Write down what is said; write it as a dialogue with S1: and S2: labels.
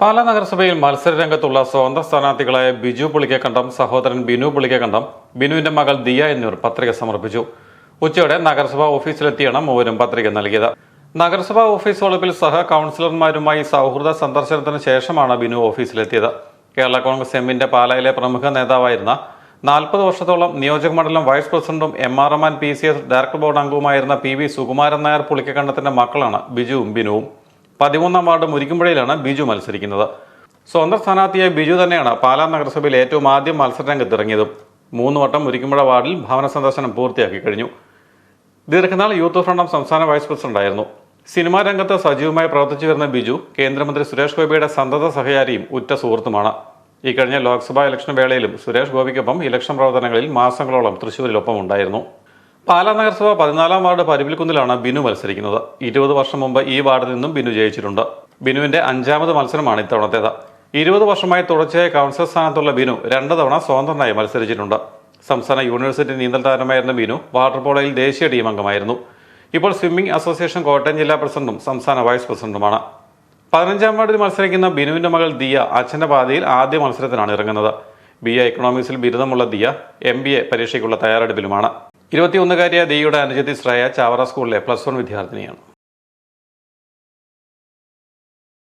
S1: പാലാ നഗരസഭയിൽ മത്സരരംഗത്തുള്ള സ്വതന്ത്ര സ്ഥാനാർത്ഥികളായ ബിജു പുളിക്കക്കണ്ടം സഹോദരൻ ബിനു പുളിക്കക്കണ്ടം ബിനുവിന്റെ മകൾ ദിയ എന്നിവർ പത്രിക സമർപ്പിച്ചു. ഉച്ചയോടെ നഗരസഭാ ഓഫീസിലെത്തിയാണ് മൂവരും പത്രിക നൽകിയത്. നഗരസഭാ ഓഫീസ് വളപ്പിൽ സഹ കൗൺസിലർമാരുമായി സൗഹൃദ സന്ദർശനത്തിന് ശേഷമാണ് ബിനു ഓഫീസിലെത്തിയത്. കേരള കോൺഗ്രസ് എമ്മിന്റെ പാലായിലെ പ്രമുഖ നേതാവായിരുന്ന നാൽപ്പത് വർഷത്തോളം നിയോജക മണ്ഡലം വൈസ് പ്രസിഡന്റും M R M and P C S director board അംഗവുമായിരുന്ന P V Sukumaran Nair പുളിക്കക്കണ്ടത്തിന്റെ മക്കളാണ് ബിജുവും ബിനുവും. പതിമൂന്നാം വാർഡ് മുരിക്കുമ്പുഴയിലാണ് ബിജു മത്സരിക്കുന്നത്. സ്വന്തം സ്ഥാനാർത്ഥിയായ ബിജു തന്നെയാണ് പാലാ നഗരസഭയിൽ ഏറ്റവും ആദ്യം മത്സരരംഗത്തിറങ്ങിയതും മൂന്ന് വട്ടം മുരിക്കുമ്പുഴ വാർഡിൽ ഭവന സന്ദർശനം പൂർത്തിയാക്കി കഴിഞ്ഞു. ദീർഘനാൾ യൂത്ത് ഫ്രണ്ടം സംസ്ഥാന വൈസ് പ്രസിഡന്റായിരുന്നു സിനിമാ രംഗത്ത് സജീവമായി പ്രവർത്തിച്ചു വരുന്ന ബിജു കേന്ദ്രമന്ത്രി സുരേഷ് ഗോപിയുടെ സന്തത സഹചാരിയും ഉറ്റ സുഹൃത്തുമാണ്. കഴിഞ്ഞ ലോക്സഭാ ഇലക്ഷൻ വേളയിലും സുരേഷ് ഗോപിക്കൊപ്പം ഇലക്ഷൻ പ്രവർത്തനങ്ങളിൽ മാസങ്ങളോളം തൃശൂരിലൊപ്പം ഉണ്ടായിരുന്നു പാലാ നഗരസഭ പതിനാലാം വാർഡ് പരുവിൽക്കുന്നിലാണ് ബിനു മത്സരിക്കുന്നത്. ഇരുപത് വർഷം മുമ്പ് ഈ വാർഡിൽ നിന്നും ബിനു ജയിച്ചിട്ടുണ്ട്. ബിനുവിന്റെ അഞ്ചാമത് മത്സരമാണ് ഇത്തവണത്തേത്. ഇരുപത് വർഷമായി തുടർച്ചയായി കൗൺസിലർ സ്ഥാനത്തുള്ള ബിനു രണ്ട് തവണ സ്വതന്ത്രനായി മത്സരിച്ചിട്ടുണ്ട്. സംസ്ഥാന യൂണിവേഴ്സിറ്റി നീന്തൽ താരമായിരുന്ന ബിനു വാട്ടർ പോളോയിൽ ദേശീയ ടീം അംഗമായിരുന്നു. ഇപ്പോൾ സ്വിമ്മിംഗ് അസോസിയേഷൻ കോട്ടയം ജില്ലാ പ്രസിഡന്റും സംസ്ഥാന വൈസ് പ്രസിഡന്റുമാണ്. പതിനഞ്ചാം വാർഡിൽ മത്സരിക്കുന്ന ബിനുവിന്റെ മകൾ ദിയ അച്ഛന്റെ പാതയിൽ ആദ്യ മത്സരത്തിനാണ് ഇറങ്ങുന്നത്. ബി എ എക്കണോമിക്സിൽ ബിരുദമുള്ള ദിയ എം ബി എ പരീക്ഷയ്ക്കുള്ള തയ്യാറെടുപ്പിലുമാണ്. ഇരുപത്തിയൊന്നുകാരിയായ ദേവിയുടെ അനുജത്തി ശ്രേയ ചാവറ സ്കൂളിലെ പ്ലസ് വൺ വിദ്യാർത്ഥിനിയാണ്.